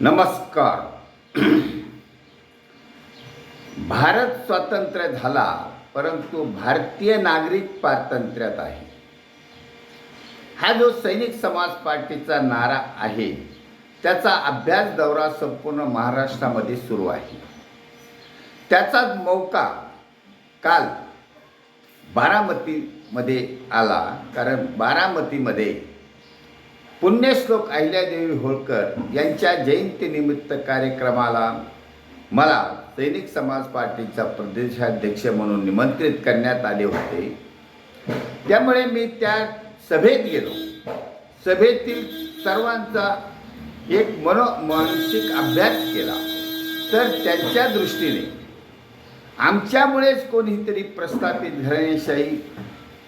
नमस्कार. भारत स्वातंत्र्य झाला परंतु भारतीय नागरिक पारतंत्र्यात आहे. हा जो सैनिक समाज पार्टीचा नारा आहे त्याचा अभ्यास दौरा संपूर्ण महाराष्ट्रामध्ये सुरू आहे. त्याचाच मौका काल बारामतीमध्ये आला कारण बारामतीमध्ये पुण्यश्लोक अहिल्यादेवी होळकर यांच्या जयंतीनिमित्त कार्यक्रमाला मला सैनिक समाज पार्टीचा प्रदेशाध्यक्ष म्हणून निमंत्रित करण्यात आले होते. त्यामुळे मी त्या सभेत गेलो. सभेतील सर्वांचा एक मनो मानसिक अभ्यास केला. तर त्यांच्या दृष्टीने आमच्यामुळेच कोणीतरी प्रस्थापित घराणेशाही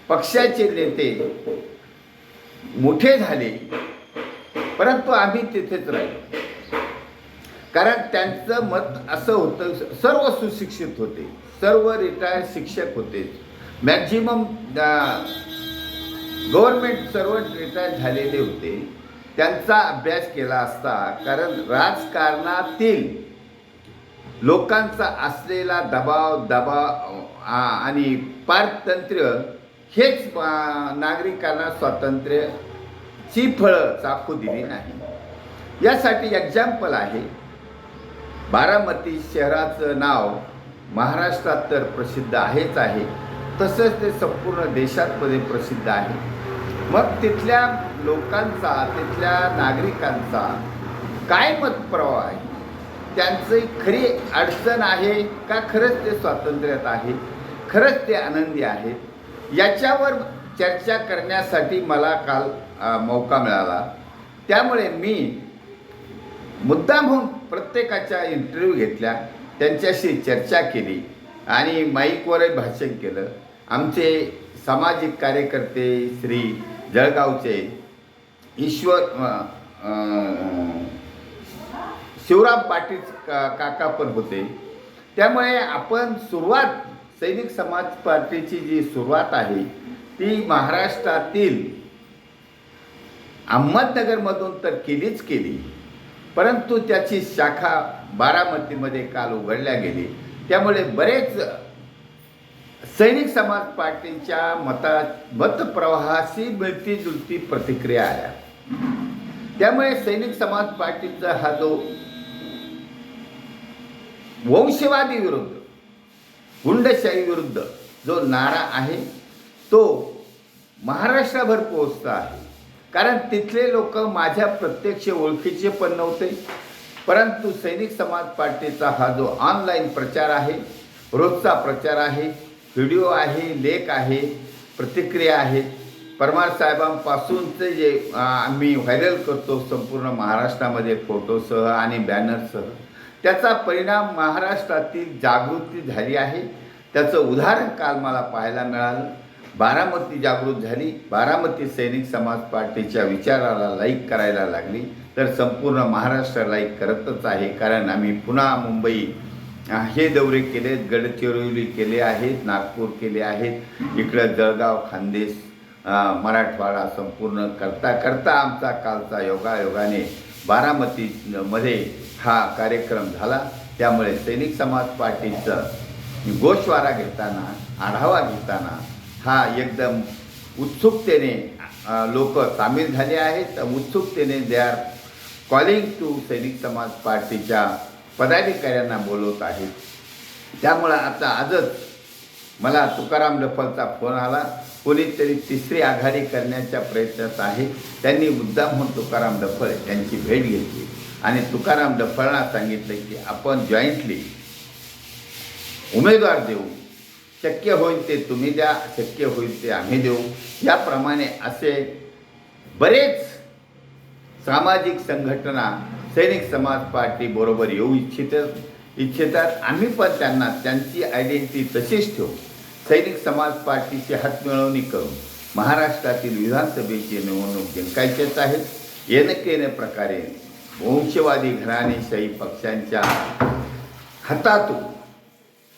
पक्षाचे नेते मोठे झाले परंतु आम्ही तिथेच राहिलो. कारण त्यांचं मत असं होतं सर्व सुशिक्षित होते सर्व रिटायर्ड शिक्षक होते. मॅक्झिमम गव्हर्नमेंट सर्व रिटायर झालेले होते. त्यांचा अभ्यास केला असता कारण राजकारणातील लोकांचा असलेला दबाव दबाव आणि पारतंत्र्य हेच नागरिकांना स्वातंत्र्याची फळं चाखू दिली नाही. यासाठी एक्झाम्पल आहे बारामती शहराचं नाव महाराष्ट्रात तर प्रसिद्ध आहेच आहे. तसंच ते संपूर्ण देशातमध्ये प्रसिद्ध आहे. मग तिथल्या लोकांचा तिथल्या नागरिकांचा काय मतप्रवाह आहे? त्यांची खरी अडचण आहे का? खरंच ते स्वातंत्र्यात आहे? खरंच ते आनंदी आहेत? याच्यावर चर्चा करण्यासाठी मला काल मौका मिळाला. त्यामुळे मी मुद्दाम म्हणून प्रत्येकाच्या इंटरव्ह्यू घेतल्या त्यांच्याशी चर्चा केली आणि माईकवरही भाषण केलं. आमचे सामाजिक कार्यकर्ते श्री जळगावचे ईश्वर शिवराम पाटील का काका पण होते. त्यामुळे आपण सुरुवात सैनिक समाज पार्टीची जी सुरुवात आहे ती महाराष्ट्रातील अहमदनगरमधून तर केलीच केली परंतु त्याची शाखा बारामतीमध्ये काल उघडल्या गेली. त्यामुळे बरेच सैनिक समाज पार्टीच्या मता मतप्रवाहाशी मिळती जुळती प्रतिक्रिया आल्या. त्यामुळे सैनिक समाज पार्टीचा हा जो वंशवादी विरुद्ध हुंडशाहीविरुद्ध जो नारा आहे तो महाराष्ट्राभर पोहोचता आहे. कारण तिथले लोक माझ्या प्रत्यक्ष ओळखीचे पण नव्हते. परंतु सैनिक समाज पार्टीचा हा जो ऑनलाईन प्रचार आहे रोजचा प्रचार आहे व्हिडिओ आहे लेख आहे प्रतिक्रिया आहेत परमार साहेबांपासूनचे जे आम्ही व्हायरल करतो संपूर्ण महाराष्ट्रामध्ये फोटोसह आणि बॅनरसह त्याचा परिणाम महाराष्ट्रातील जागृती झाली आहे. त्याचं उदाहरण काल मला पाहायला मिळालं. बारामती जागृत झाली. बारामती सैनिक समाज पार्टीच्या विचाराला लाईक करायला लागली. तर संपूर्ण महाराष्ट्र लाईक करतच आहे. कारण आम्ही पुन्हा मुंबई हे दौरे केलेत गडचिरोली केले आहेत नागपूर केले आहेत. इकडं जळगाव खानदेश मराठवाडा संपूर्ण करता करता आमचा कालचा योगायोगाने बारामतीमध्ये हा कार्यक्रम झाला. त्यामुळे सैनिक समाज पार्टीचं गोशवारा घेताना आढावा घेताना हा एकदम उत्सुकतेने लोक सामील झाले आहेत. उत्सुकतेने दे आर कॉलिंग टू सैनिक समाज पार्टीच्या पदाधिकाऱ्यांना बोलवत आहेत. त्यामुळं आता आजच मला तुकाराम लफलचा फोन आला. कोणीतरी तिसरी आघाडी करण्याच्या प्रयत्नात आहे. त्यांनी मुद्दाम तुकाराम डफळ यांची भेट घेतली. आणि तुकाराम डफळना सांगितलं की आपण जॉईंटली उमेदवार देऊ. शक्य होईल ते तुम्ही द्या शक्य होईल ते आम्ही देऊ. याप्रमाणे असे बरेच सामाजिक संघटना सैनिक समाज पार्टी बरोबर येऊ इच्छित इच्छितात. आम्ही पण त्यांना त्यांची आयडेंटिटी तशीच ठेवू. सैनिक समाज पार्टीची हातमिळवणी करून महाराष्ट्रातील विधानसभेची निवडणूक जिंकायचेच आहेत येणकेने प्रकारे वंशवादी घराणेशाही पक्षांच्या हातातून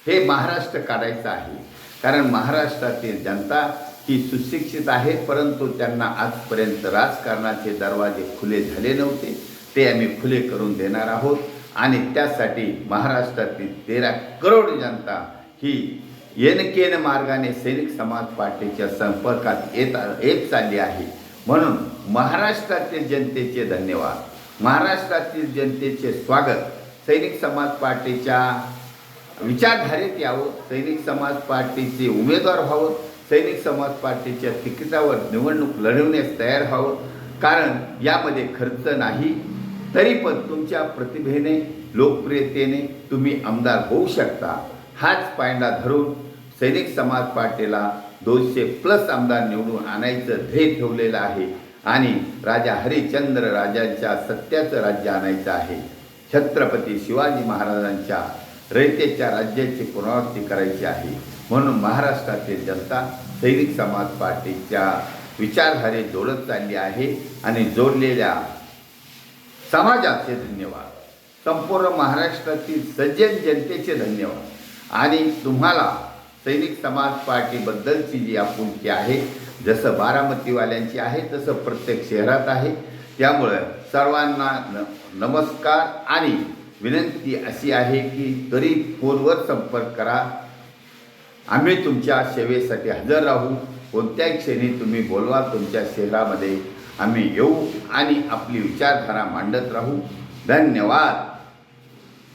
हे महाराष्ट्र काढायचं आहे. कारण महाराष्ट्रातील जनता ही सुशिक्षित आहे परंतु त्यांना आजपर्यंत राजकारणाचे दरवाजे खुले झाले नव्हते. ते आम्ही खुले करून देणार आहोत आणि त्यासाठी महाराष्ट्रातील तेरा करोड जनता ही येनकेन मार्गाने सैनिक समाज पार्टीच्या संपर्कात येत येत चालली आहे. म्हणून महाराष्ट्रातील जनतेचे धन्यवाद. महाराष्ट्रातील जनतेचे स्वागत. सैनिक समाज पार्टीच्या विचारधारेत यावं. सैनिक समाज पार्टीचे उमेदवार व्हावं. सैनिक समाज पार्टीच्या तिकिटावर निवडणूक लढवण्यास तयार व्हावं. कारण यामध्ये खर्च नाही. तरी पण तुमच्या प्रतिभेने लोकप्रियतेने तुम्ही आमदार होऊ शकता. हाच पायंडा धरून सैनिक समाज पार्टीला दोनशे प्लस आमदार निवडून आणायचं ध्येय ठेवलेलं आहे आणि राजा हरिश्चंद्र राजांच्या सत्याचं राज्य आणायचं आहे. छत्रपती शिवाजी महाराजांच्या रयतेच्या राज्याची पुनरावृत्ती करायची आहे. म्हणून महाराष्ट्रातील जनता सैनिक समाज पार्टीच्या विचारधारे जोडत चालली आहे आणि जोडलेल्या समाजाचे धन्यवाद. संपूर्ण महाराष्ट्रातील सज्जन जनतेचे धन्यवाद. आणि तुम्हाला सैनिक समाज पार्टीबद्दलची जी आपुलकी आहे जसं बारामतीवाल्यांची आहे तसं प्रत्येक शहरात आहे. त्यामुळं सर्वांना न नमस्कार आणि विनंती अशी आहे की तरी फोनवर संपर्क करा. आम्ही तुमच्या सेवेसाठी हजर राहू. कोणत्याही क्षणी तुम्ही बोलवा तुमच्या शहरामध्ये आम्ही येऊ आणि आपली विचारधारा मांडत राहू. धन्यवाद.